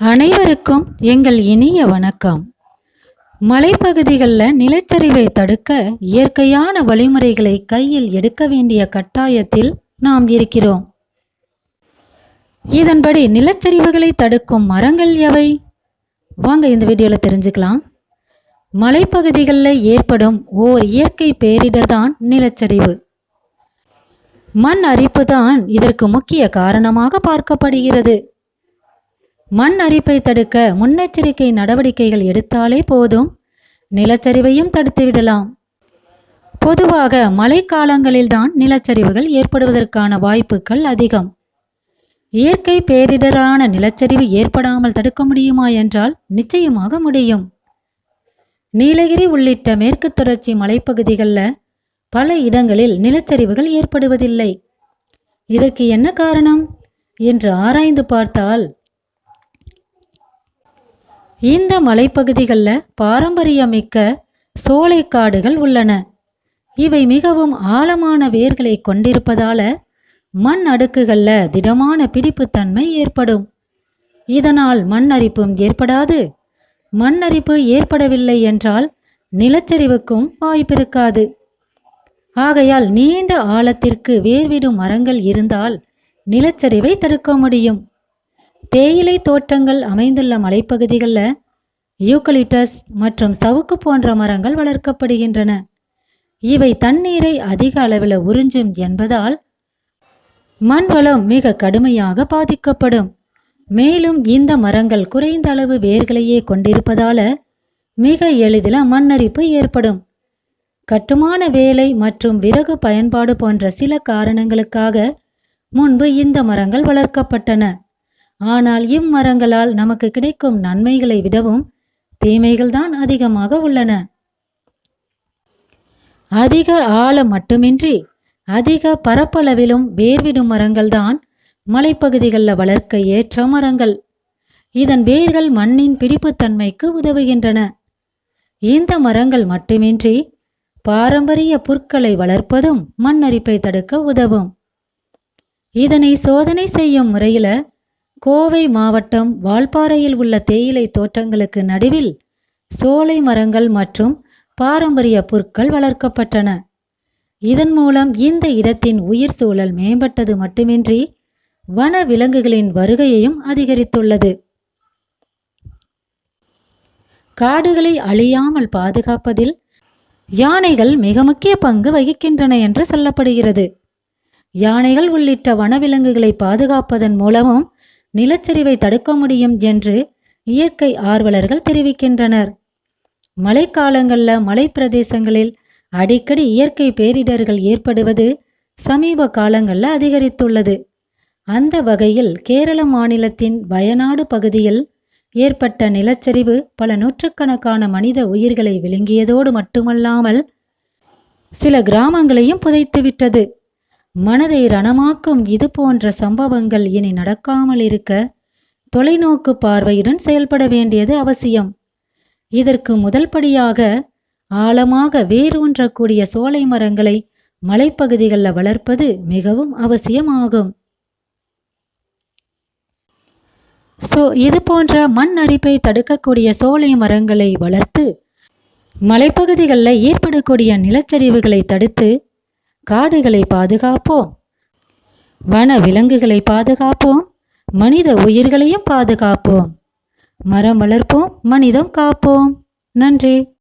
அனைவருக்கும் எங்கள் இனிய வணக்கம். மலைப்பகுதிகளில் நிலச்சரிவை தடுக்க இயற்கையான வழிமுறைகளை கையில் எடுக்க வேண்டிய கட்டாயத்தில் நாம் இருக்கிறோம். இதன்படி நிலச்சரிவுகளை தடுக்கும் மரங்கள் எவை? வாங்க இந்த வீடியோவில் தெரிஞ்சுக்கலாம். மலைப்பகுதிகளில் ஏற்படும் ஓர் இயற்கை பேரிடர் தான் நிலச்சரிவு. மண் அரிப்பு தான் இதற்கு முக்கிய காரணமாக பார்க்கப்படுகிறது. மண் அரிப்பை தடுக்க முன்னெச்சரிக்கை நடவடிக்கைகள் எடுத்தாலே போதும். நிலச்சரிவையும் தடுத்துவிடலாம் பொதுவாக மழைக்காலங்களில்தான் நிலச்சரிவுகள் ஏற்படுவதற்கான வாய்ப்புகள் அதிகம். இயற்கை பேரிடரான நிலச்சரிவு ஏற்படாமல் தடுக்க முடியுமா என்றால் நிச்சயமாக முடியும். நீலகிரி உள்ளிட்ட மேற்கு தொடர்ச்சி மலைப்பகுதிகளில் பல இடங்களில் நிலச்சரிவுகள் ஏற்படுவதில்லை. இதற்கு என்ன காரணம்? என்று ஆராய்ந்து பார்த்தால் இந்த மலைப்பகுதிகளில் பாரம்பரியமிக்க சோலைக்காடுகள் உள்ளன. இவை மிகவும் ஆழமான வேர்களை கொண்டிருப்பதால மண் அடுக்குகளில் திடமான பிடிப்புத்தன்மை ஏற்படும். இதனால் மண் அரிப்பும் ஏற்படாது. மண் அரிப்பு ஏற்படவில்லை என்றால் நிலச்சரிவுக்கும் வாய்ப்பிருக்காது. ஆகையால் நீண்ட ஆழத்திற்கு வேர்விடும் மரங்கள் இருந்தால் நிலச்சரிவை தடுக்க முடியும். தேயிலை தோட்டங்கள் அமைந்துள்ள மலைப்பகுதிகளில் யூக்கலிட்டஸ் மற்றும் சவுக்கு போன்ற மரங்கள் வளர்க்கப்படுகின்றன. இவை தண்ணீரை அதிக அளவில் உறிஞ்சும் என்பதால் மண் வளம் மிக கடுமையாக பாதிக்கப்படும். மேலும் இந்த மரங்கள் குறைந்த அளவு வேர்களையே கொண்டிருப்பதால மிக எளிதில் மண்ணரிப்பு ஏற்படும். கட்டுமான வேலை மற்றும் விறகு பயன்பாடு போன்ற சில காரணங்களுக்காக முன்பு இந்த மரங்கள் வளர்க்கப்பட்டன. ஆனால் இம்மரங்களால் நமக்கு கிடைக்கும் நன்மைகளை விடவும் தீமைகள்தான் அதிகமாக உள்ளன. அதிக ஆழம் மட்டுமின்றி அதிக பரப்பளவிலும் வேர்விடும் மரங்கள்தான் மலைப்பகுதிகளில் வளர்க்க ஏற்ற மரங்கள். இதன் வேர்கள் மண்ணின் பிடிப்புத்தன்மைக்கு உதவுகின்றன. இந்த மரங்கள் மட்டுமின்றி பாரம்பரிய புற்களை வளர்ப்பதும் மண்ணரிப்பை தடுக்க உதவும். இதனை சோதனை செய்யும் முறையில கோவை மாவட்டம் வால்பாறையில் உள்ள தேயிலை தோட்டங்களுக்கு நடுவில் சோலை மரங்கள் மற்றும் பாரம்பரிய புற்கள் வளர்க்கப்பட்டன. இதன் மூலம் இந்த இடத்தின் உயிர் சூழல் மேம்பட்டது மட்டுமின்றி வன விலங்குகளின் வருகையையும் அதிகரித்துள்ளது. காடுகளை அழியாமல் பாதுகாப்பதில் யானைகள் மிக முக்கிய பங்கு வகிக்கின்றன என்று சொல்லப்படுகிறது. யானைகள் உள்ளிட்ட வனவிலங்குகளை பாதுகாப்பதன் மூலமும் நிலச்சரிவை தடுக்க முடியும் என்று இயற்கை ஆர்வலர்கள் தெரிவிக்கின்றனர். மழைக்காலங்களில் மலைப்பிரதேசங்களில் அடிக்கடி இயற்கை பேரிடர்கள் ஏற்படுவது சமீப காலங்களில் அதிகரித்துள்ளது. அந்த வகையில் கேரள மாநிலத்தின் வயநாடு பகுதியில் ஏற்பட்ட நிலச்சரிவு பல நூற்றுக்கணக்கான மனித உயிர்களை விழுங்கியதோடு மட்டுமல்லாமல் சில கிராமங்களையும் புதைத்துவிட்டது. மனதை ரணமாக்கும் இது போன்ற சம்பவங்கள் இனி நடக்காமல் இருக்க தொலைநோக்கு பார்வையுடன் செயல்பட வேண்டியது அவசியம். இதற்கு முதல் படியாக ஆழமாக வேரூன்றக்கூடிய சோலை மரங்களை மலைப்பகுதிகளில் வளர்ப்பது மிகவும் அவசியமாகும். ஸோ இது போன்ற மண் அரிப்பை தடுக்கக்கூடிய சோலை மரங்களை வளர்த்து மலைப்பகுதிகளில் ஏற்படக்கூடிய நிலச்சரிவுகளை தடுத்து காடுகளை பாதுகாப்போம். வன விலங்குகளை பாதுகாப்போம். மனித உயிர்களையும் பாதுகாப்போம். மரம் வளர்ப்போம். மனிதம் காப்போம். நன்றி.